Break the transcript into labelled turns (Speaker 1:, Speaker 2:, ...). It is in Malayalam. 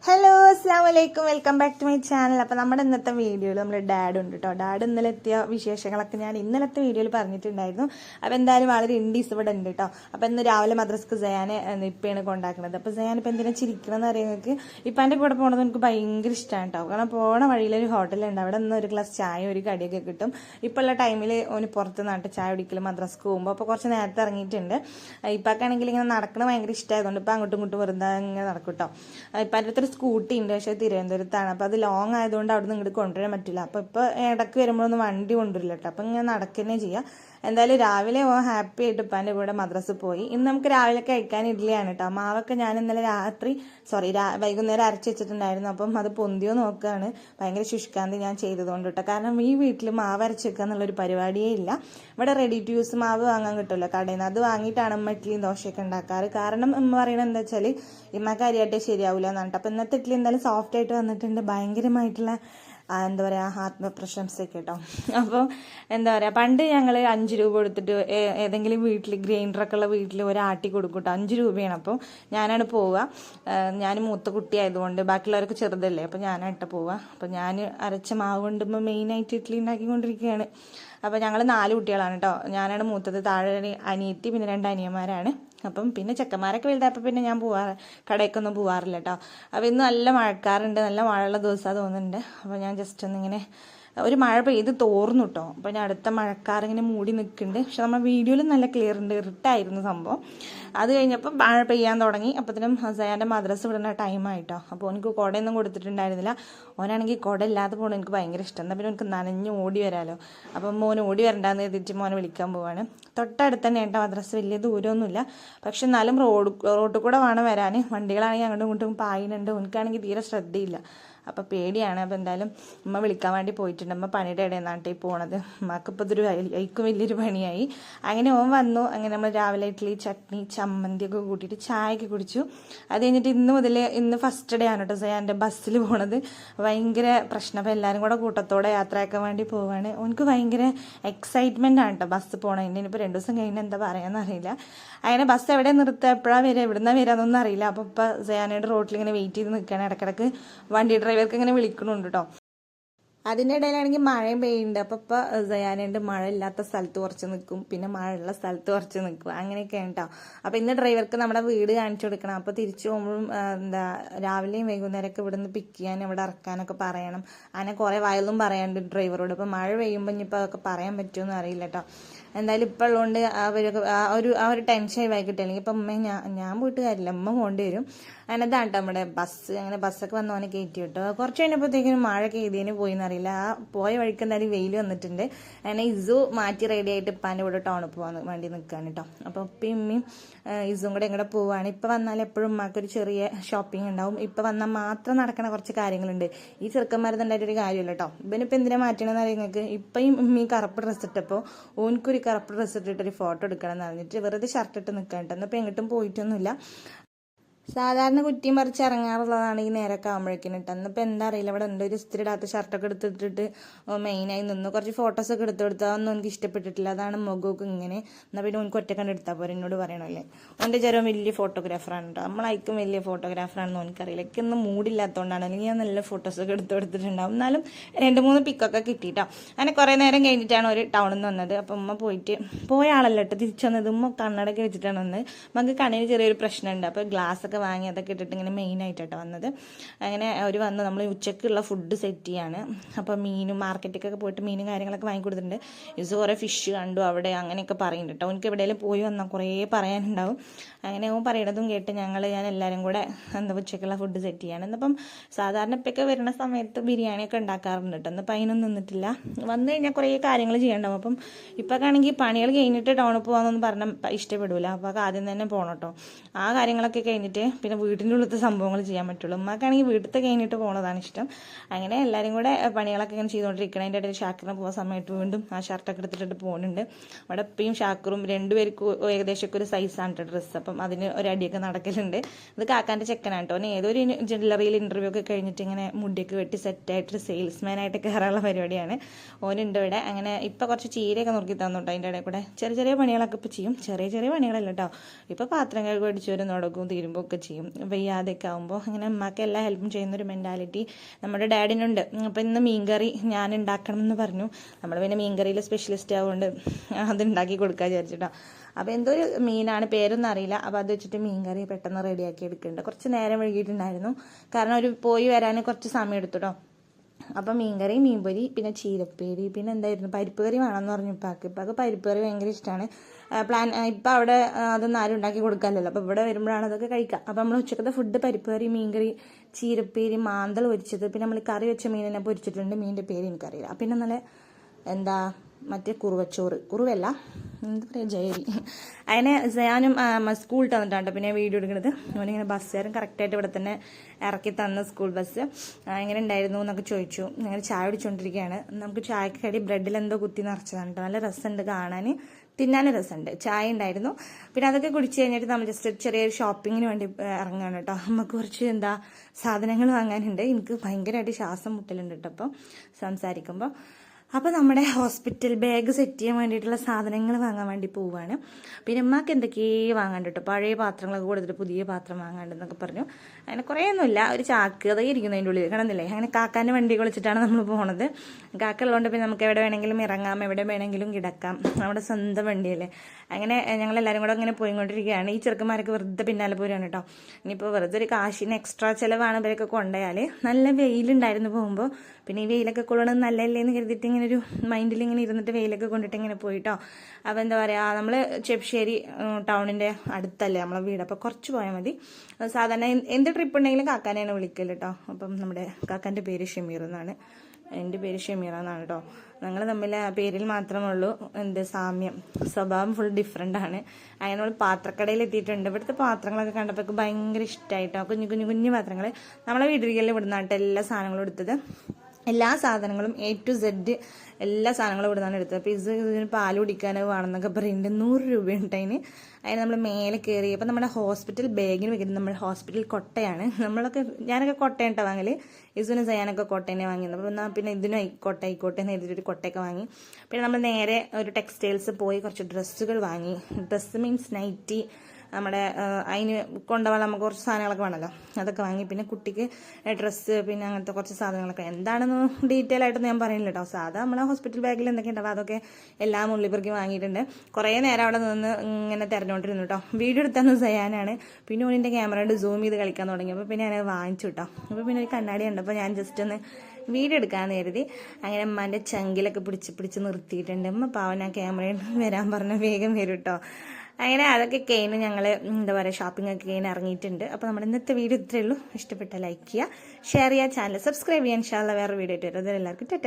Speaker 1: Hello. അസ്സാം വലൈക്കും welcome back to my channel അപ്പോൾ നമ്മുടെ ഇന്നത്തെ വീഡിയോയിൽ നമ്മുടെ ഡാഡ് ഉണ്ട് കേട്ടോ ഡാഡ് ഇന്നലെ എത്തിയ വിശേഷങ്ങളൊക്കെ ഞാൻ ഇന്നലത്തെ വീഡിയോയിൽ പറഞ്ഞിട്ടുണ്ടായിരുന്നു. അപ്പോൾ എന്തായാലും വളരെ ഇൻഡീസ് ഇവിടെ ഉണ്ട് കേട്ടോ അപ്പോൾ ഇന്ന് രാവിലെ മദ്രസ്ക്ക് സയാനെ ഇപ്പയാണ് കൊണ്ടാക്കുന്നത്. അപ്പോൾ സയാൻ ഇപ്പം എന്തിനാ ചിരിക്കണമെന്ന് അറിയുന്നത് ഇപ്പം എന്റെ കൂടെ പോകണത് എനിക്ക് ഭയങ്കര ഇഷ്ടമാണ് കേട്ടോ കാരണം പോണ വഴിയിലൊരു ഹോട്ടലുണ്ട് അവിടെ നിന്ന് ഒരു ഗ്ലാസ് ചായ ഒരു കടിയൊക്കെ കിട്ടും. ഇപ്പോൾ ഉള്ള ടൈമിൽ ഓന് പുറത്ത് നാട്ട് ചായ കുടിക്കലും മദ്രസ്ക്ക് പോകുമ്പോൾ അപ്പോൾ കുറച്ച് നേരത്തെ ഇറങ്ങിയിട്ടുണ്ട്. ഇപ്പൊക്കാണെങ്കിൽ ഇങ്ങനെ നടക്കണ ഭയങ്കര ഇഷ്ടമായതുകൊണ്ട് ഇപ്പം അങ്ങോട്ടും ഇങ്ങോട്ടും വെറുതെ ഇങ്ങനെ നടക്കും കേട്ടോ ഇപ്പം അടുത്തൊരു സ്കൂട്ടി പക്ഷേ തിരുവനന്തപുരത്താണ്. അപ്പോൾ അത് ലോങ് ആയതുകൊണ്ട് അവിടെ നിന്ന് ഇങ്ങോട്ട് കൊണ്ടുവരാൻ പറ്റില്ല. അപ്പോൾ ഇപ്പോൾ ഇടയ്ക്ക് വരുമ്പോഴൊന്നും വണ്ടി കൊണ്ടുവരില്ല കേട്ടോ അപ്പോൾ ഇങ്ങനെ നടക്കുന്നേ ചെയ്യാം. എന്തായാലും രാവിലെ ഓ ഹാപ്പി ആയിട്ട് ഉപ്പാന്റെ കൂടെ മദ്രസ് പോയി. ഇന്ന് നമുക്ക് രാവിലെ കഴിക്കാൻ ഇഡ്ഡലിയാണ് കേട്ടോ മാവൊക്കെ ഞാൻ ഇന്നലെ രാത്രി സോറി വൈകുന്നേരം അരച്ച് വെച്ചിട്ടുണ്ടായിരുന്നു. അപ്പം അത് പൊന്തിയോ നോക്കുകയാണ് ഭയങ്കര ശുഷ്കാന്തി ഞാൻ ചെയ്തതുകൊണ്ട് കേട്ടോ കാരണം ഈ വീട്ടിൽ മാവ് അരച്ച് വെക്കുക എന്നുള്ളൊരു പരിപാടിയേ ഇല്ല. ഇവിടെ റെഡി ടു യൂസ് മാവ് വാങ്ങാൻ കിട്ടുമല്ലോ കടയിൽ നിന്ന് അത് വാങ്ങിയിട്ടാണ് അമ്മ ഇഡ്ഡലിയും ദോശയൊക്കെ ഉണ്ടാക്കാറ്. കാരണം അമ്മ പറയണത് എന്താ വെച്ചാൽ ഇമ്മക്ക് അരിയായിട്ട് ശരിയാവില്ല എന്നാണ് അപ്പം ഇന്നത്തെ ഇഡ്ഡലി എന്തായാലും സോഫ്റ്റ് ആയിട്ട് വന്നിട്ടുണ്ട്. ഭയങ്കരമായിട്ടുള്ള എന്താ പറയുക ആത്മപ്രശംസയൊക്കെ കേട്ടോ അപ്പോൾ എന്താ പറയുക പണ്ട് ഞങ്ങൾ അഞ്ച് രൂപ കൊടുത്തിട്ട് ഏതെങ്കിലും വീട്ടിൽ ഗ്രൈൻഡറൊക്കെ ഉള്ള വീട്ടിൽ ഒരാട്ടി കൊടുക്കും കേട്ടോ അഞ്ച് രൂപയാണ്. അപ്പോൾ ഞാനാണ് പോവുക ഞാൻ മൂത്ത കുട്ടി ആയതുകൊണ്ട് ബാക്കിയുള്ളവർക്ക് ചെറുതല്ലേ അപ്പോൾ ഞാനായിട്ട് പോവുക അപ്പോൾ ഞാൻ അരച്ച മാവ് കൊണ്ടുമ്പോൾ മെയിനായിട്ട് ഇഡ്ഡലി ഉണ്ടാക്കിക്കൊണ്ടിരിക്കുകയാണ് അപ്പോൾ ഞങ്ങൾ നാല് കുട്ടികളാണ് കേട്ടോ ഞാനാണ് മൂത്തത് താഴെ അനിയത്തി പിന്നെ രണ്ട് അനിയന്മാരാണ്. അപ്പം പിന്നെ ചെക്കന്മാരൊക്കെ വലുതായപ്പോൾ പിന്നെ ഞാൻ പോവാറ് കടയ്ക്കൊന്നും പോവാറില്ല കേട്ടോ അപ്പോൾ ഇന്ന് നല്ല മഴക്കാറുണ്ട് നല്ല മഴയുള്ള ദിവസമാണ് തോന്നുന്നുണ്ട്. അപ്പോൾ ഞാൻ ജസ്റ്റ് ഒന്നിങ്ങനെ ഒരു മഴ പെയ്ത് തോർന്നു കേട്ടോ അപ്പോൾ ഞാൻ അടുത്ത മഴക്കാർ ഇങ്ങനെ മൂടി നിൽക്കുന്നുണ്ട് പക്ഷെ നമ്മുടെ വീഡിയോയിൽ നല്ല ക്ലിയർ ഉണ്ട് ഇരുട്ടായിരുന്നു സംഭവം. അത് കഴിഞ്ഞപ്പം മഴ പെയ്യാൻ തുടങ്ങി. അപ്പോഴത്തേനും ഹസയാന്റെ മദ്രസ് വിടുന്ന ടൈമായിട്ടോ അപ്പോൾ എനിക്ക് കുടയൊന്നും കൊടുത്തിട്ടുണ്ടായിരുന്നില്ല. ഓനാണെങ്കിൽ കുട ഇല്ലാതെ പോകണം എനിക്ക് ഭയങ്കര ഇഷ്ടം. എന്നാൽ പിന്നെ എനിക്ക് നനഞ്ഞ് ഓടി വരാമല്ലോ അപ്പം മോൻ ഓടി വരണ്ടാന്ന് എഴുതിയിട്ട് മോനെ വിളിക്കാൻ പോവാണ്. തൊട്ടടുത്ത് തന്നെ ഏട്ടാ മദ്രസ് വലിയ ദൂരമൊന്നുമില്ല. പക്ഷെ എന്നാലും റോഡ് റോഡിൽ കൂടെ വേണം വരാൻ. വണ്ടികളാണെങ്കിൽ അങ്ങോട്ടും ഇങ്ങോട്ടും പായുന്നുണ്ട്. എനിക്കാണെങ്കിൽ തീരെ ശ്രദ്ധയില്ല. അപ്പോൾ പേടിയാണ്. അപ്പോൾ എന്തായാലും ഉമ്മ വിളിക്കാൻ വേണ്ടി പോയിട്ടുണ്ട്. അമ്മ പണിയുടെ ഇടയിൽ നാട്ടിൽ പോണത്. ഉമ്മക്ക് ഇതൊരു ഐക്കും വലിയൊരു പണിയായി. അങ്ങനെ ഓൻ വന്നു. അങ്ങനെ നമ്മൾ രാവിലെ ഇഡ്ഡലി ചട്നി ചമ്മന്തി ഒക്കെ കൂട്ടിയിട്ട് ചായയൊക്കെ കുടിച്ചു. അത് കഴിഞ്ഞിട്ട് ഇന്ന് മുതൽ ഇന്ന് ഫസ്റ്റ് ഡേ ആണ് കേട്ടോ സയാന്റെ ബസ്സിൽ പോണത്. ഭയങ്കര പ്രശ്നം. അപ്പോൾ എല്ലാവരും കൂടെ കൂട്ടത്തോടെ യാത്രയാക്കാൻ വേണ്ടി പോവാണ്. എനിക്ക് ഭയങ്കര എക്സൈറ്റ്മെന്റ് ആണ് കേട്ടോ ബസ് പോണതിന്റെ ഇനിയിപ്പോൾ രണ്ട് ദിവസം കഴിഞ്ഞ് എന്താ പറയുകയെന്ന് അറിയില്ല. അങ്ങനെ ബസ് എവിടെ നിർത്തുക എപ്പോഴാണ് വരിക എവിടുന്നാ വരിക എന്നൊന്നും അറിയില്ല. അപ്പോൾ ഇപ്പോൾ സയാനയുടെ റോട്ടിൽ ഇങ്ങനെ വെയിറ്റ് ചെയ്ത് നിൽക്കുകയാണ് ഇടയ്ക്കിടയ്ക്ക് വണ്ടി ഡ്രൈവർക്ക് ഇങ്ങനെ വിളിക്കണുണ്ട് കേട്ടോ. അതിന്റെ ഇടയിലാണെങ്കിൽ മഴയും പെയ്യുന്നുണ്ട്. അപ്പോൾ ഇപ്പോൾ സയാനുണ്ട് മഴ ഇല്ലാത്ത സ്ഥലത്ത് കുറച്ച് നിൽക്കും പിന്നെ മഴയുള്ള സ്ഥലത്ത് കുറച്ച് നിൽക്കും അങ്ങനെയൊക്കെയാണ് കേട്ടോ അപ്പോൾ ഇന്ന് ഡ്രൈവർക്ക് നമ്മുടെ വീട് കാണിച്ചു കൊടുക്കണം. അപ്പോൾ തിരിച്ചു പോകുമ്പോഴും എന്താ രാവിലെയും വൈകുന്നേരമൊക്കെ ഇവിടെ നിന്ന് പിക്ക് ചെയ്യാൻ ഇവിടെ ഇറക്കാനൊക്കെ പറയണം. അങ്ങനെ കുറേ വയലും പറയാനുണ്ട് ഡ്രൈവറോട്. അപ്പോൾ മഴ പെയ്യുമ്പോൾ ഇനിയിപ്പോൾ അതൊക്കെ പറയാൻ പറ്റുമെന്ന് അറിയില്ല കേട്ടോ എന്തായാലും ഇപ്പോൾ ഉള്ളതുകൊണ്ട് അവരൊക്കെ ആ ഒരു ആ ഒരു ടെൻഷൻ വൈകിട്ട് അല്ലെങ്കിൽ ഇപ്പം അമ്മ ഞാൻ ഞാൻ പോയിട്ട് കാര്യമില്ല അമ്മ പോകേണ്ടി വരും അങ്ങനെ ഇതാണ് കേട്ടോ നമ്മുടെ ബസ് അങ്ങനെ ബസ്സൊക്കെ വന്ന് അവനെ കയറ്റി വിട്ടു കുറച്ച് കഴിഞ്ഞപ്പോഴത്തേക്കിനും മഴ കയതിയതിന് പോയി എന്നറിയില്ല ആ പോയ വഴിക്ക് എന്തായാലും വെയിൽ വന്നിട്ടുണ്ട്. അങ്ങനെ ഇസു മാറ്റി റെഡി ആയിട്ട് ഇപ്പാന്റെ കൂടെ ടൗണിൽ പോകാൻ വേണ്ടി നിൽക്കുകയാണ് കേട്ടോ അപ്പോൾ ഉപ്പയും ഉമ്മയും ഇസും കൂടെ ഇങ്ങോട്ട് പോവുകയാണ് ഇപ്പം വന്നാൽ എപ്പോഴും ഉമ്മാക്കൊരു ചെറിയ ഷോപ്പിംഗ് ഉണ്ടാവും. ഇപ്പം വന്നാൽ മാത്രം നടക്കണ കുറച്ച് കാര്യങ്ങളുണ്ട്. ഈ ചെറുക്കന്മാരത് ഉണ്ടായിട്ടൊരു കാര്യമില്ല കേട്ടോ ഇവനിപ്പോൾ എന്തിനാ മാറ്റണമെന്ന് അറിയാം നിങ്ങൾക്ക് ഇപ്പം ഉമ്മി കറുപ്പ് ഡ്രസ്സ് ഇട്ടപ്പോൾ ഓൻക്കൊരു കറുപ്പ് ഡ്രസ്സ് ഇട്ടിട്ടൊരു ഫോട്ടോ എടുക്കണം എന്ന് പറഞ്ഞിട്ട് വെറുതെ ഷർട്ട് ഇട്ട് നിൽക്കാൻ കേട്ടോ എന്നിപ്പോൾ എങ്ങോട്ടും പോയിട്ടൊന്നുമില്ല. സാധാരണ കുറ്റിയും പറിച്ച് ഇറങ്ങാറുള്ളതാണ് ഈ നേരൊക്കെ ആകുമ്പോഴേക്കും കേട്ടോ. എന്താ അറിയില്ല. ഇവിടെ ഉണ്ട് ഒരു ഇസ്തിരി ഇടാത്ത ഷർട്ടൊക്കെ എടുത്തിട്ടിട്ട് മെയിനായി നിന്ന് കുറച്ച് ഫോട്ടോസൊക്കെ എടുത്ത് കൊടുത്താൽ ഒന്നും എനിക്ക് ഇഷ്ടപ്പെട്ടിട്ടില്ല. അതാണ് മുഖമൊക്കെ ഇങ്ങനെ. എന്നാൽ പിന്നെ എനിക്ക് ഒറ്റക്കണ്ട് എടുത്താൽ പോരെ എന്നോട് പറയണല്ലേ എന്റെ ചെറിയ വലിയ ഫോട്ടോഗ്രാഫറാണ് കേട്ടോ. നമ്മളായിരിക്കും വലിയ ഫോട്ടോഗ്രാഫറാണെന്ന് എനിക്കറിയില്ല എനിക്ക് ഇന്ന് മൂടില്ലാത്തതുകൊണ്ടാണ് അല്ലെങ്കിൽ ഞാൻ നല്ല ഫോട്ടോസൊക്കെ എടുത്തു കൊടുത്തിട്ടുണ്ടാവും. എന്നാലും രണ്ട് മൂന്ന് പിക്കൊക്കെ കിട്ടിയിട്ടോ അങ്ങനെ കുറേ നേരം കഴിഞ്ഞിട്ടാണ് ഒരു ടൗണിൽ നിന്ന് വന്നത്. അപ്പം ഉമ്മ പോയിട്ട് പോയ ആളല്ല കേട്ടോ. തിരിച്ചു വന്നത്. ഉമ്മ കണ്ണടൊക്കെ വെച്ചിട്ടാണ് വന്നത്. നമുക്ക് കണ്ണിന് ചെറിയൊരു പ്രശ്നമുണ്ട്. അപ്പോൾ ഗ്ലാസ് ഒക്കെ വാങ്ങി അതൊക്കെ ഇട്ടിട്ട് ഇങ്ങനെ മെയിൻ ആയിട്ടാണ് വന്നത്. അങ്ങനെ അവർ വന്ന് നമ്മൾ ഉച്ചക്കുള്ള ഫുഡ് സെറ്റ് ചെയ്യാണ്. അപ്പോൾ മീനും മാർക്കറ്റിലേക്കൊക്കെ പോയിട്ട് മീനും കാര്യങ്ങളൊക്കെ വാങ്ങി കൊടുത്തിട്ടുണ്ട്. ഇത് കുറേ ഫിഷ് കണ്ടു അവിടെ അങ്ങനെയൊക്കെ പറയുന്നുണ്ട് കേട്ടോ എനിക്ക് എവിടെയെങ്കിലും പോയി വന്നാൽ കുറേ പറയാനുണ്ടാവും. അങ്ങനെ അവൻ പറയണതും കേട്ട് ഞങ്ങൾ ഞാൻ എല്ലാവരും കൂടെ എന്താ ഉച്ചക്കുള്ള ഫുഡ് സെറ്റ് ചെയ്യാണ്. എന്നപ്പം സാധാരണ ഇപ്പൊക്കെ വരുന്ന സമയത്ത് ബിരിയാണിയൊക്കെ ഉണ്ടാക്കാറുണ്ട് കേട്ടോ എന്നപ്പോൾ അതിനൊന്നും നിന്നിട്ടില്ല. വന്നു കഴിഞ്ഞാൽ കുറേ കാര്യങ്ങൾ ചെയ്യണ്ടാവും അപ്പം ഇപ്പൊക്കെ ആണെങ്കിൽ പണികൾ കഴിഞ്ഞിട്ട് ടൗണിൽ പോകാമെന്നൊന്നും പറഞ്ഞാൽ ഇഷ്ടപ്പെടില്ല അപ്പോൾ ആദ്യം തന്നെ പോകണം കേട്ടോ ആ കാര്യങ്ങളൊക്കെ കഴിഞ്ഞിട്ട് പിന്നെ വീടിന്റെ ഉള്ളിലത്തെ സംഭവങ്ങൾ ചെയ്യാൻ പറ്റുള്ളൂ. ഉമ്മാക്കാണെങ്കിൽ വീട്ടിലത്തെ കഴിഞ്ഞിട്ട് പോണതാണ് ഇഷ്ടം. അങ്ങനെ എല്ലാവരും കൂടെ പണികളൊക്കെ ഇങ്ങനെ ചെയ്തുകൊണ്ടിരിക്കണം അതിന്റെ ഇടയിൽ ഷാക്കറിനെ പോകുന്ന സമയത്ത് വീണ്ടും ആ ഷർട്ടൊക്കെ എടുത്തിട്ട് പോകുന്നുണ്ട് അവിടെ ഇപ്പയും ഷാക്കറും രണ്ടുപേർക്കും ഏകദേശം ഒരു സൈസാണ് കേട്ടോ ഡ്രസ്സ് അപ്പം അതിന് ഒരടിയൊക്കെ നടക്കലുണ്ട്. ഇത് കാക്കാന്റെ ചെക്കനാണ് കേട്ടോ അവന് ഏതൊരു ജ്വല്ലറിയിൽ ഇന്റർവ്യൂ ഒക്കെ കഴിഞ്ഞിട്ട് ഇങ്ങനെ മുടിയൊക്കെ വെട്ടി സെറ്റായിട്ടൊരു സെയിൽസ്മാൻ ആയിട്ട് കയറാനുള്ള പരിപാടിയാണ്. ഓനുണ്ട് ഇവിടെ. അങ്ങനെ ഇപ്പം കുറച്ച് ചീരയൊക്കെ നുറുക്കി തന്നു കേട്ടോ അതിന്റെ ഇടയിൽ കൂടെ. ചെറിയ ചെറിയ പണികളൊക്കെ ഇപ്പോൾ ചെയ്യും. ചെറിയ ചെറിയ പണികളല്ല കേട്ടോ ഇപ്പോൾ പാത്രം കഴുകി അടിച്ചു വരും തുടക്കും തീരുമ്പോൾ ഒക്കെ ചെയ്യും. വയ്യാതെയൊക്കെ ആകുമ്പോൾ അങ്ങനെ അമ്മയ്ക്ക് എല്ലാ ഹെൽപ്പും ചെയ്യുന്നൊരു മെന്റാലിറ്റി നമ്മുടെ ഡാഡിനുണ്ട്. അപ്പോൾ ഇന്ന് മീൻകറി ഞാൻ ഉണ്ടാക്കണം എന്ന് പറഞ്ഞു. നമ്മൾ പിന്നെ മീൻകറിയിൽ സ്പെഷ്യലിസ്റ്റ് ആവുകൊണ്ട് അത് ഉണ്ടാക്കി കൊടുക്കാൻ വിചാരിച്ചിട്ടോ. അപ്പോൾ എന്തോ ഒരു മീനാണ് പേരൊന്നും അറിയില്ല. അപ്പോൾ അത് വെച്ചിട്ട് മീൻകറി പെട്ടെന്ന് റെഡിയാക്കി എടുക്കുന്നുണ്ട് കുറച്ച് നേരം വൈകിട്ടുണ്ടായിരുന്നു കാരണം ഒരു പോയി വരാൻ കുറച്ച് സമയം എടുത്തു കേട്ടോ അപ്പം മീൻകറി മീൻപൊരി പിന്നെ ചീരപ്പേരി പിന്നെ എന്തായിരുന്നു? പരിപ്പ് കറി വേണമെന്ന് പറഞ്ഞു ഇപ്പാക്ക് ഇപ്പാക്ക് പരിപ്പ് കറി ഭയങ്കര ഇഷ്ടമാണ് പ്ലാൻ ഇപ്പം അവിടെ അതൊന്നും ആരും ഉണ്ടാക്കി കൊടുക്കാമല്ലോ അപ്പോൾ ഇവിടെ വരുമ്പോഴാണ് അതൊക്കെ കഴിക്കുക. അപ്പോൾ നമ്മൾ ഉച്ചക്കത്തെ ഫുഡ് പരിപ്പ് കറി മീൻകറി ചീരപ്പേരി മാന്തൾ പൊരിച്ചത്. പിന്നെ നമ്മൾ കറി വെച്ച മീനിനെ പൊരിച്ചിട്ടുണ്ട്. മീനിന്റെ പേര് എനിക്കറിയില്ല. പിന്നെ നല്ല എന്താ മറ്റേ കുറുവച്ചോറ്. കുറുവല്ല എന്താ പറയുക ജയരി. അതിനെ ഞാനും സ്കൂളിൽ തന്നിട്ടുണ്ട് പിന്നെ വീഡിയോ എടുക്കുന്നത്. അവനിങ്ങനെ ബസ്സുകാരൻ കറക്റ്റായിട്ട് ഇവിടെ തന്നെ ഇറക്കി തന്ന സ്കൂൾ ബസ് എങ്ങനെ ഉണ്ടായിരുന്നു എന്നൊക്കെ ചോദിച്ചു. അങ്ങനെ ചായ കുടിച്ചുകൊണ്ടിരിക്കുകയാണ്. നമുക്ക് ചായക്ക് കടി ബ്രെഡിൽ എന്തോ കുത്തി നിറച്ചതാണ് നല്ല രസമുണ്ട് കാണാൻ. തിന്നാനും രസമുണ്ട്. ചായ ഉണ്ടായിരുന്നു. പിന്നെ അതൊക്കെ കുടിച്ച് കഴിഞ്ഞിട്ട് നമ്മൾ ജസ്റ്റ് ചെറിയൊരു ഷോപ്പിങ്ങിന് വേണ്ടി ഇറങ്ങുകയാണ് കേട്ടോ നമുക്ക് കുറച്ച് എന്താ സാധനങ്ങൾ വാങ്ങാനുണ്ട്. എനിക്ക് ഭയങ്കരമായിട്ട് ശ്വാസം മുട്ടലുണ്ട് കേട്ടോ അപ്പം സംസാരിക്കുമ്പോൾ അപ്പോൾ നമ്മുടെ ഹോസ്പിറ്റൽ ബാഗ് സെറ്റ് ചെയ്യാൻ വേണ്ടിയിട്ടുള്ള സാധനങ്ങൾ വാങ്ങാൻ വേണ്ടി പോവുകയാണ് പിന്നെ ഉമ്മാക്ക് എന്തൊക്കെയോ വാങ്ങാണ്ട് കേട്ടോ പഴയ പാത്രങ്ങളൊക്കെ കൊടുത്തിട്ട് പുതിയ പാത്രം വാങ്ങാണ്ടെന്നൊക്കെ പറഞ്ഞു. അങ്ങനെ കുറേയൊന്നുമില്ല. ഒരു ചാക്ക് അതൊക്കെ ഇരിക്കുന്നു അതിന്റെ ഉള്ളിൽ കാണുന്നില്ലേ അങ്ങനെ കാക്കാന്റെ വണ്ടി വിളിച്ചിട്ടാണ് നമ്മൾ പോണത്. കാക്ക ഉള്ളതുകൊണ്ട് പിന്നെ നമുക്ക് എവിടെ വേണമെങ്കിലും ഇറങ്ങാം എവിടെ വേണമെങ്കിലും കിടക്കാം. നമ്മുടെ സ്വന്തം വണ്ടിയല്ലേ. അങ്ങനെ ഞങ്ങളെല്ലാവരും കൂടെ അങ്ങനെ പോയിക്കൊണ്ടിരിക്കുകയാണ്. ഈ ചെറുക്കന്മാരൊക്കെ വെറുതെ പിന്നാലെ പോരുകയാണ് കേട്ടോ ഇനിയിപ്പോൾ വെറുതെ ഒരു കാശിന് എക്സ്ട്രാ ചിലവാണ് ഇവരൊക്കെ കൊണ്ടുപോയാൽ നല്ല വെയിലുണ്ടായിരുന്നു പോകുമ്പോൾ പിന്നെ ഈ വെയിലൊക്കെ കൊള്ളണം നല്ലതല്ലേ എന്ന് കരുതിയിട്ട് ഇങ്ങനെ ഒരു മൈൻഡിൽ ഇങ്ങനെ ഇരുന്നിട്ട് വെയിലൊക്കെ കൊണ്ടിട്ട് ഇങ്ങനെ പോയിട്ടോ. അപ്പോൾ എന്താ പറയുക നമ്മൾ ചെപ്ശ്ശേരി ടൗണിന്റെ അടുത്തല്ലേ നമ്മളെ വീട്. അപ്പോൾ കുറച്ച് പോയാൽ മതി. സാധാരണ എന്ത് ട്രിപ്പ് ഉണ്ടെങ്കിലും കാക്കാനെയാണ് വിളിക്കൽ കേട്ടോ അപ്പം നമ്മുടെ കാക്കാന്റെ പേര് ഷമീർ എന്നാണ്. എന്റെ പേര് ഷമീറ എന്നാണ് കേട്ടോ ഞങ്ങൾ തമ്മിൽ പേരിൽ മാത്രമേ ഉള്ളൂ എന്ത് സാമ്യം. സ്വഭാവം ഫുൾ ഡിഫറെന്റ് ആണ്. അങ്ങനെ നമ്മൾ പാത്രക്കടയിൽ എത്തിയിട്ടുണ്ട്. ഇവിടുത്തെ പാത്രങ്ങളൊക്കെ കണ്ടപ്പോൾ ഭയങ്കര ഇഷ്ടമായിട്ടോ കുഞ്ഞു കുഞ്ഞു കുഞ്ഞു പാത്രങ്ങൾ നമ്മളെ വീട്ടിൽ ഇവിടുന്നായിട്ട് എല്ലാ സാധനങ്ങളും എടുത്തത്. എല്ലാ സാധനങ്ങളും എ ടു സെഡ് എല്ലാ സാധനങ്ങളും ഇവിടെ നിന്നാണ് എടുത്തത്. അപ്പോൾ ഇത് ഇതിന് പാൽ കുടിക്കാനോ വേണമെന്നൊക്കെ പറയുന്നുണ്ട് നൂറ് രൂപയുണ്ട് അതിന്. അതിന് നമ്മൾ മേലെ കയറി അപ്പോൾ നമ്മുടെ ഹോസ്പിറ്റൽ ബാഗിന് വെക്കുന്നത് നമ്മുടെ ഹോസ്പിറ്റൽ കൊട്ടയാണ്. നമ്മളൊക്കെ ഞാനൊക്കെ കൊട്ടയിട്ടാണ് വാങ്ങൽ ഇസുവിന് ചെയ്യാനൊക്കെ കൊട്ടേനെ വാങ്ങിയത്. അപ്പോൾ എന്നാൽ പിന്നെ ഇതിനും ആയിക്കോട്ടെ കൊട്ട ആയിക്കോട്ടെ എന്ന് എഴുതിയിട്ട് കൊട്ടയൊക്കെ വാങ്ങി. പിന്നെ നമ്മൾ നേരെ ഒരു ടെക്സ്റ്റൈൽസ് പോയി കുറച്ച് ഡ്രസ്സുകൾ വാങ്ങി. ഡ്രസ്സ് മീൻസ് നൈറ്റി നമ്മുടെ അതിന് കൊണ്ടുപോകാൻ നമുക്ക് കുറച്ച് സാധനങ്ങളൊക്കെ വേണമല്ലോ. അതൊക്കെ വാങ്ങി പിന്നെ കുട്ടിക്ക് ഡ്രസ്സ് പിന്നെ അങ്ങനത്തെ കുറച്ച് സാധനങ്ങളൊക്കെ. എന്താണെന്ന് ഡീറ്റെയിൽ ആയിട്ടൊന്നും ഞാൻ പറയുന്നില്ല കേട്ടോ സാധാ നമ്മളെ ഹോസ്പിറ്റൽ ബാഗിൽ എന്തൊക്കെ ഉണ്ടാവും അതൊക്കെ എല്ലാം ഉള്ളിപ്പുറക്കി വാങ്ങിയിട്ടുണ്ട്. കുറേ നേരം അവിടെ നിന്ന് ഇങ്ങനെ തിരഞ്ഞുകൊണ്ടിരുന്നു കേട്ടോ വീഡിയോ എടുത്തന്ന് ചെയ്യാനാണ് പിന്നെ ഓണിന്റെ ക്യാമറ കൊണ്ട് സൂം ചെയ്ത് കളിക്കാൻ തുടങ്ങി. അപ്പോൾ പിന്നെ ഞാൻ വാങ്ങിച്ചു കേട്ടോ അപ്പോൾ പിന്നെ ഒരു കണ്ണാടി ഉണ്ട് അപ്പോൾ ഞാൻ ജസ്റ്റ് ഒന്ന് വീഡിയോ എടുക്കാമെന്ന് കരുതി. അങ്ങനെ അമ്മാന്റെ ചങ്കിലൊക്കെ പിടിച്ച് പിടിച്ച് നിർത്തിയിട്ടുണ്ട്. അമ്മ പാവൻ ആ ക്യാമറയിൽ വരാൻ പറഞ്ഞ വേഗം വരും കേട്ടോ അങ്ങനെ അതൊക്കെ കഴിഞ്ഞ് ഞങ്ങൾ എന്താ പറയുക ഷോപ്പിംഗ് ഒക്കെ കഴിഞ്ഞ് ഇറങ്ങിയിട്ടുണ്ട്. അപ്പോൾ നമ്മുടെ ഇന്നത്തെ വീഡിയോ ഇത്രയേ ഉള്ളൂ. ഇഷ്ടപ്പെട്ട ലൈക്ക് ചെയ്യുക ഷെയർ ചെയ്യുക ചാനൽ സബ്സ്ക്രൈബ് ചെയ്യാൻ ഇൻഷാല്ല വേറെ വീഡിയോ ഇട്ടു ടാറ്റ.